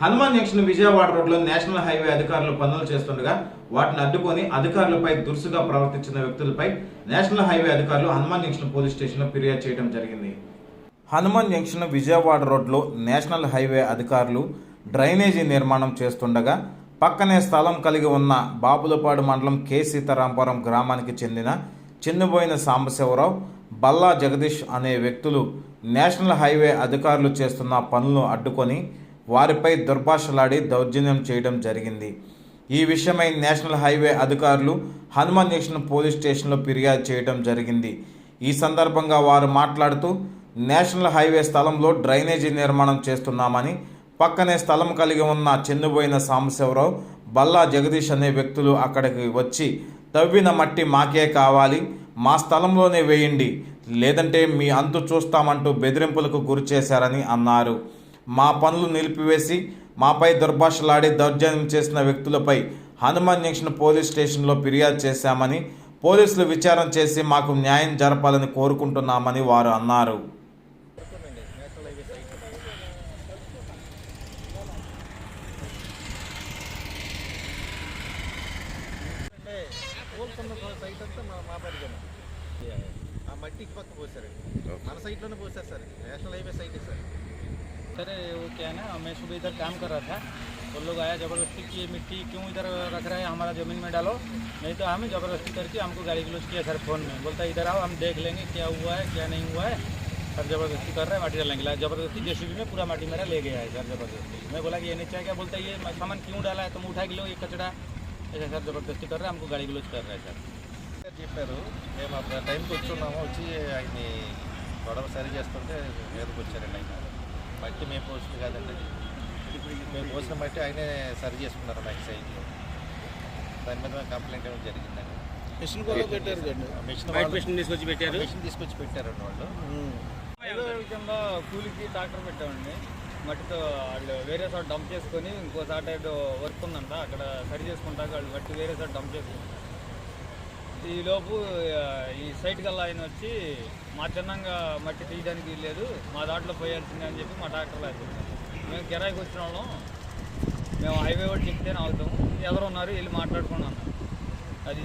Hanuman junction Vijayawada రోడ్లో national highway అధికారులు పనులు చేస్తుండగా వాటిని అడ్డుకొని అధికారులపై దురుసుగా ప్రవర్తించిన వ్యక్తులపై నేషనల్ హైవే అధికారులు హనుమాన్ జంక్షన్ పోలీస్ స్టేషన్లో ఫిర్యాదు చేయడం జరిగింది. హనుమాన్ జంక్షన్ విజయవాడ రోడ్లో నేషనల్ హైవే అధికారులు డ్రైనేజీ నిర్మాణం చేస్తుండగా పక్కనే స్థలం కలిగి ఉన్న బాపులపాడు మండలం కె. సీతారాంపురం గ్రామానికి చెందిన చిన్నబోయిన సాంబశివరావు బల్లా జగదీష్ అనే వ్యక్తులు నేషనల్ హైవే అధికారులు చేస్తున్న పనులను అడ్డుకొని వారిపై దుర్భాషలాడి దౌర్జన్యం చేయడం జరిగింది. ఈ విషయమై నేషనల్ హైవే అధికారులు హనుమాన్ జంక్షన్ పోలీస్ స్టేషన్లో ఫిర్యాదు చేయడం జరిగింది. ఈ సందర్భంగా వారు మాట్లాడుతూ నేషనల్ హైవే స్థలంలో డ్రైనేజీ నిర్మాణం చేస్తున్నామని పక్కనే స్థలం కలిగి ఉన్న చెన్నుబోయిన సాంబశివరావు బల్లా జగదీష్ అనే వ్యక్తులు అక్కడికి వచ్చి తవ్విన మట్టి మాకే కావాలి మా స్థలంలోనే వేయండి లేదంటే మీ అంతు చూస్తామంటూ బెదిరింపులకు గురి చేశారని అన్నారు. మా పనులు నిలిపివేసి మాపై దుర్భాషలాడి దౌర్జన్యం చేసిన వ్యక్తులపై హనుమాన్ జంక్షన్ పోలీస్ స్టేషన్లో ఫిర్యాదు చేశామని పోలీసులు విచారణ చేసి మాకు న్యాయం జరపాలని కోరుకుంటున్నామని వారు అన్నారు. ఆ మట్టి పక్క పోసారండి మన సైట్లోనే పోసారు sir. National highway site sir. Sir वो क्या है ना मैं सुबह इधर काम कर रहा था वो लोग आया ज़बरदस्ती कि ये मिट्टी क्यों इधर रख रहे हैं हमारा ज़मीन में डालो नहीं तो हमें ज़बरदस्ती करके हमको गाड़ी क्लोज किया सर फ़ोन में बोलता है इधर आओ हम देख लेंगे क्या हुआ है क्या नहीं हुआ है सर ज़बरदस्ती कर रहे हैं माटी डालने के लिए ज़बरदस्ती जेसीबी में पूरा माटी मेरा ले गया है सर ज़बरदस्ती मैं बोला कि ये नीचे क्या बोलता है ये सामान क्यों डाला है तुम उठा के लो ये कचरा ऐसा सर ज़बरदस्ती कर रहे हैं हमको गाड़ी क्लोज कर रहे हैं सर సార్ చెప్పారు మేము అప్పుడు ఆ టైంకి వచ్చి ఉన్నాము వచ్చి ఆయన్ని గొడవ సరి చేస్తుంటే మీదకి వచ్చారండి ఆయన మట్టి మేము పోస్తుంది కాదండి. అది. మేము పోసిన మట్టి ఆయనే సరి చేసుకున్నారు మాకు సైట్లో దాని మీద కంప్లైంట్ ఏమో జరిగిందండి. మిషన్ కూడా పెట్టారు మిషన్ తీసుకొచ్చి పెట్టారు? మిషన్ తీసుకొచ్చి పెట్టారండి వాళ్ళు. కింద కూలికి ట్రాక్టర్ పెట్టామండి. మట్టితో వాళ్ళు వేరే చోట డంప్ చేసుకొని ఇంకో చోట వర్క్ ఉందంట అక్కడ సరి చేసుకుంటాక వాళ్ళు మట్టి వేరే చోట డంప్ చేసుకుంటారు ఈలోపు ఈ సైట్ కల్లా ఆయన వచ్చి మా చిన్నంగా మట్టి తీయడానికి లేదు మా దాంట్లో పోయాల్సిందే అని చెప్పి మా డాక్టర్లు వేసుకుంటాం మేము కిరాయికి వచ్చిన వాళ్ళం. మేము హైవే కూడా చెప్తేనే అవుతాము ఎవరు ఉన్నారు వెళ్ళి మాట్లాడుకున్నాను అది.